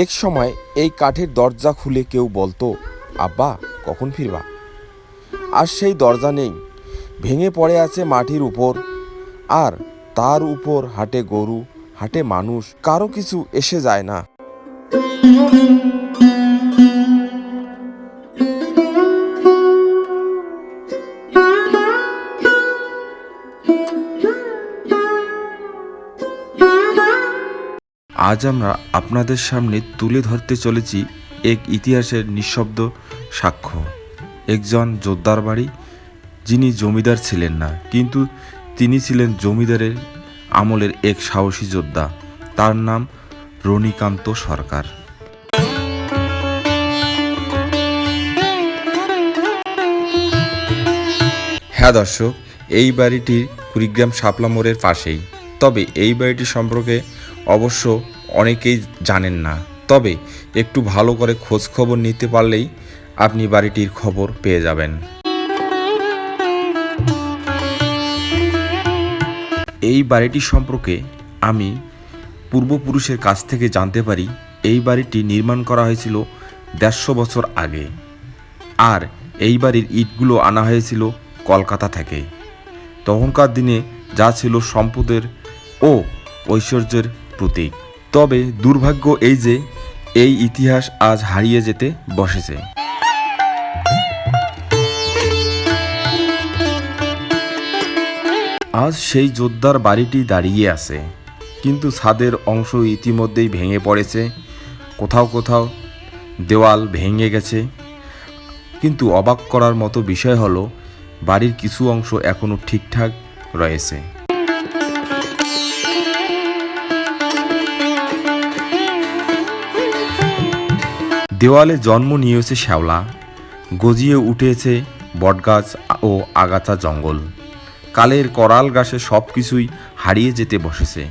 এক সময় এই কাঠের দরজা খুলে কেউ বলতো, আব্বা, কখন ফিরবা? আর সেই দরজা নেই। ভেঙে পড়ে আছে মাটির উপর। আর তার উপর হাটে গরু, হাটে মানুষ, কারও কিছু এসে যায় না। আজ আমরা আপনাদের সামনে তুলে ধরতে চলেছি এক ইতিহাসের নিঃশব্দ সাক্ষ্য। একজন যোদ্ধার বাড়ি, যিনি জমিদার ছিলেন না, কিন্তু তিনি ছিলেন জমিদারের আমলের এক সাহসী যোদ্ধা। তার নাম রণিকান্ত সরকার। হ্যাঁ দর্শক, এই বাড়িটি কুড়িগ্রাম শাপলা মোড়ের পাশেই। তবে এই বাড়িটি সম্পর্কে অবশ্য অনেকেই জানেন না। তবে একটু ভালো করে খোঁজ খবর নিতে পারলেই আপনি বাড়িটির খবর পেয়ে যাবেন। এই বাড়িটি সম্পর্কে আমি পূর্বপুরুষের কাছ থেকে জানতে পারি, এই বাড়িটি নির্মাণ করা হয়েছিল দেড়শো বছর আগে। আর এই বাড়ির ইটগুলো আনা হয়েছিল কলকাতা থেকে। তখনকার দিনে যা ছিল সম্পদের ও ঐশ্বর্যের প্রতীক। তবে দুর্ভাগ্য এই যে, এই ইতিহাস আজ হারিয়ে যেতে বসেছে। আজ সেই যোদ্ধার বাড়িটি দাঁড়িয়ে আছে। কিন্তু ছাদের অংশ ইতিমধ্যেই ভেঙে পড়েছে। কোথাও কোথাও দেওয়াল ভেঙে গেছে। কিন্তু অবাক করার মতো বিষয় হলো, বাড়ির কিছু অংশ এখনও ঠিকঠাক রয়েছে। দেওয়ালে জন্ম নিয়েছে শ্যাওলা, গজিয়ে উঠেছে বটগাছ ও আগাছা জঙ্গল। কালের করাল গাছে সব কিছুই হারিয়ে যেতে বসেছে।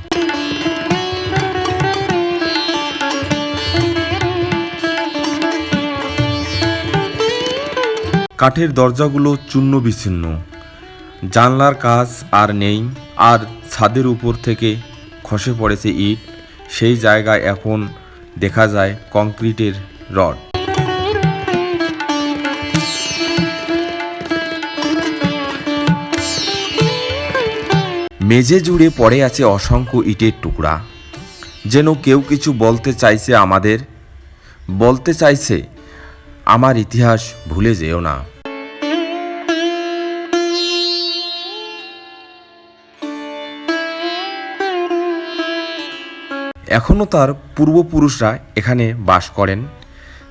কাঠের দরজাগুলো চূর্ণ বিচ্ছিন্ন জানলার কাজ আর নেই, আর ছাদের উপর থেকে খসে পড়েছে ইট। সেই জায়গায় এখন দেখা যায় কংক্রিটের রড। মেঝে জুড়ে পড়ে আছে অসংখ্য ইটের টুকরা। যেন কেউ কিছু বলতে চাইছে আমাদের, বলতে চাইছে, আমার ইতিহাস ভুলে যেও না। এখনও তার পূর্বপুরুষরা এখানে বাস করেন।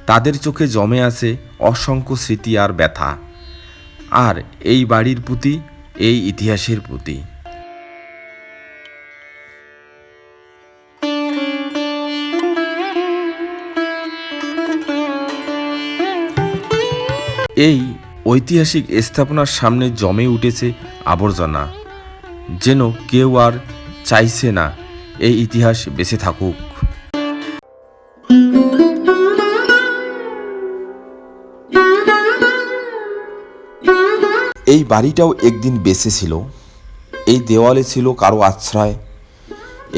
তাদের চোখে জমে আছে অসংখ্য স্মৃতি আর ব্যথা। আর এই বাড়ির প্রতি, এই ইতিহাসের প্রতি। এই ঐতিহাসিক স্থাপনার সামনে জমে উঠেছে আবর্জনা। যেন কেউ আর চাইছে না, এই ইতিহাস বেঁচে থাকুক। এই বাড়িটাও একদিন বেঁচে ছিল। এই দেওয়ালে ছিল কারও আশ্রয়।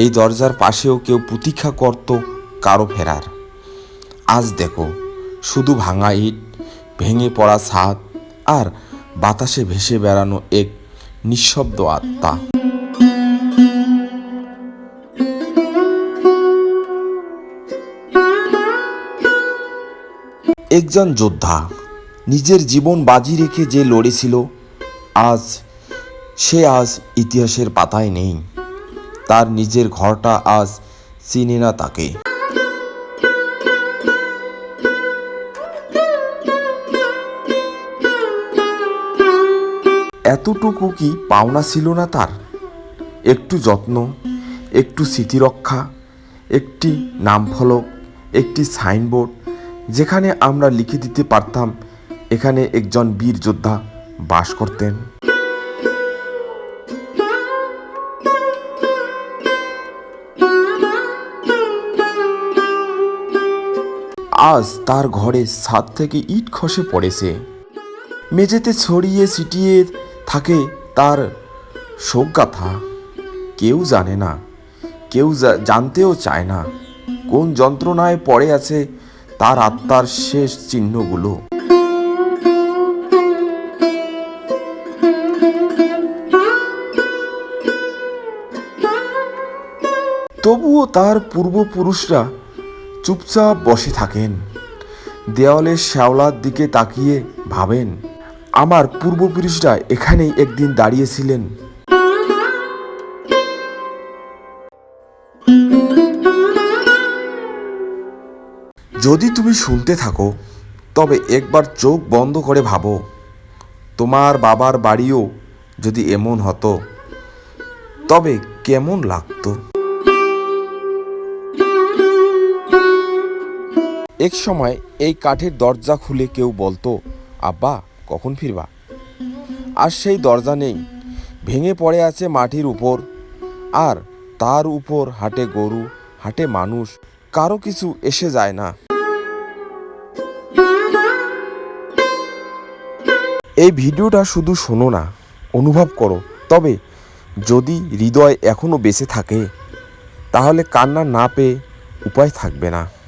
এই দরজার পাশেও কেউ প্রতীক্ষা করত কারও ফেরার। আজ দেখো, শুধু ভাঙা ইট, ভেঙে পড়া ছাদ আর বাতাসে ভেসে বেড়ানো এক নিঃশব্দ আত্মা। একজন যোদ্ধা নিজের জীবন বাজি রেখে যে লড়েছিল আজ, সে আজ ইতিহাসের পাতায় নেই। তার নিজের ঘরটা আজ চিনে না তাকে। এতটুকু কি পাওনা ছিল না তার? একটু যত্ন, একটু স্মৃতিরক্ষা, একটি নামফলক, একটি সাইনবোর্ড, যেখানে আমরা লিখে দিতে পারতাম, এখানে একজন বীর যোদ্ধা বাস করতেন। আজ তার ঘরে ছাদ থেকে ইট খসে পড়েছে। মেঝেতে ছড়িয়ে ছিটিয়ে থাকে তার শোক শোকগাথা। কেউ জানে না, কেউ জানতেও চায় না কোন যন্ত্রণায় পড়ে আছে তার আত্মার শেষ চিহ্নগুলো। তবুও তার পূর্বপুরুষরা চুপচাপ বসে থাকেন। দেওয়ালের শ্যাওলার দিকে তাকিয়ে ভাবেন, আমার পূর্বপুরুষরা এখানেই একদিন দাঁড়িয়েছিলেন। যদি তুমি শুনতে থাকো, তবে একবার চোখ বন্ধ করে ভাবো, তোমার বাবার বাড়িও যদি এমন হতো, তবে কেমন লাগতো? এক সময় এই কাঠের দরজা খুলে কেউ বলতো, আব্বা, কখন ফিরবা? আর সেই দরজা নেই। ভেঙে পড়ে আছে মাটির উপর। আর তার উপর হাটে গরু, হাটে মানুষ, কারও কিছু এসে যায় না। এই ভিডিওটা শুধু শোনো না, অনুভব করো। তবে যদি হৃদয় এখনও বেঁচে থাকে, তাহলে কান্না না পেয়ে উপায় থাকবে না।